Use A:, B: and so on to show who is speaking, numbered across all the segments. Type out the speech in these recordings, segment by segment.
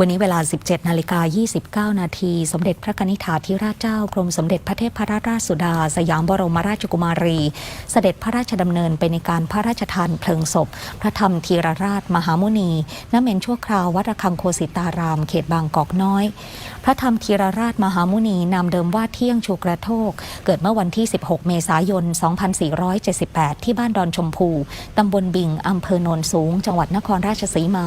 A: วันนี้เวลา 17 นาฬิกา 29 นาที สมเด็จพระกนิษฐาธิราชเจ้ากรมสมเด็จพระเทพรัตนราชสุดา สยามบรมราชกุมารี เสด็จพระราชดำเนินไปในการพระราชทานเพลิงศพ พระธรรมธีรราชมหามุนีณเมนชั่วคราววัดระฆังโคสิตาราม เขตบางกอกน้อย พระธรรมธีรราชมหามุนีนามเดิมว่าเที่ยงชูกระโทก เกิดเมื่อวันที่ 16 เมษายน 2478 ที่บ้านดอนชมพู ตำบลบิงอำเภอโนนสูง จังหวัดนครราชสีมา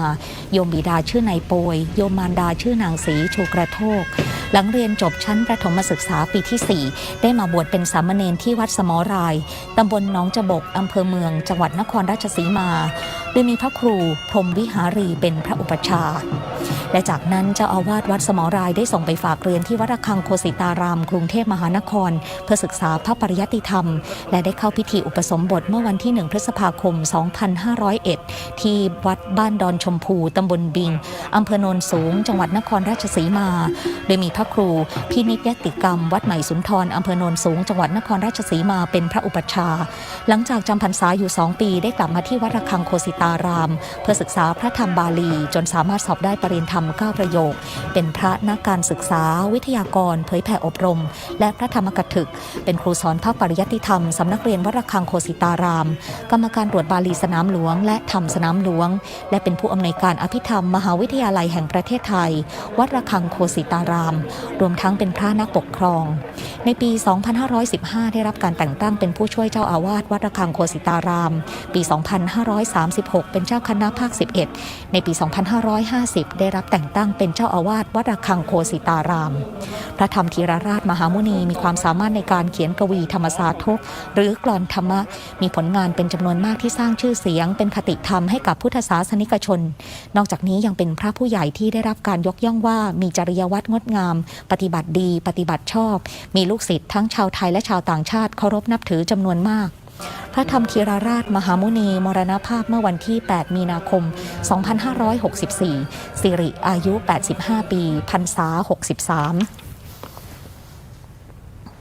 A: โยมบิดาชื่อนายโปยโยมมารดาชื่อนางศรีชูกระโทก หลังเรียนจบชั้นประถมศึกษาปีที่ 4 ได้มาบวชเป็นสามเณรที่วัดสมอรายตำบลหนองจบกอำเภอเมือง จังหวัดนครราชสีมา โดยมีพระครูพรมวิหารีเป็นพระอุปชาและจากนั้นเจ้าอาวาสวัดสมอรายได้ส่งไปฝากเรียนที่วัดระฆังโคสิตาราม กรุงเทพมหานคร เพื่อศึกษาพระปริยัติธรรม และได้เข้าพิธีอุปสมบทเมื่อวันที่ 1 พฤษภาคม 2501 ที่วัดบ้านดอนชมพูตำบลบิงอำเภอโนนสูง จังหวัดนครราชสีมา โดยมีพระครูพินิจยติกรรม วัดใหม่สุนทรอำเภอโนนสูง จังหวัดนครราชสีมาเป็นพระอุปชา หลังจากจำพรรษาอยู่ 2 ปีได้กลับมาที่วัดระฆังโคสิตาราม เพื่อศึกษาพระธรรมบาลีจนสามารถสอบได้ปรริญญารม 9 ประโยค เป็นพระนักการศึกษา วิทยากร เผยแผ่อบรม และพระธรรมกถึก เป็นครูสอนพระปริยัติธรรม สำนักเรียนวัดระฆังโคสิตาราม กรรมการตรวจบาลีสนามหลวง และธรรมสนามหลวง และเป็นผู้อำนวยการอภิธรรม มหาวิทยาลัยแห่งประเทศไทย วัดระฆังโคสิตาราม รวมทั้งเป็นพระนักปกครอง ในปี 2515 ได้รับการแต่งตั้งเป็นผู้ช่วยเจ้าอาวาสวัดระฆังโคสิตาราม ปี 2536 เป็นเจ้าคณะภาค 11 ในปี 2550 ได้รับแต่งตั้งเป็นเจ้าอาวาสวัดระฆังโคสิตาราม พระธรรมธีรราชมหามุนีมีความสามารถในการเขียนกวีธรรมสาทกหรือกลอนธรรมะ มีผลงานเป็นจำนวนมากที่สร้างชื่อเสียง เป็นคติธรรมให้กับพุทธศาสนิกชน นอกจากนี้ยังเป็นพระผู้ใหญ่ที่ได้รับการยกย่องว่ามีจริยวัตรงดงาม ปฏิบัติดี ปฏิบัติชอบ มีลูกศิษย์ทั้งชาวไทยและชาวต่างชาติเคารพนับถือจำนวนมาก พระธรรมธีรราชมหามุนีมรณภาพเมื่อวันที่ 8 มีนาคม 2564 สิริอายุ 85 ปีพรรษา 63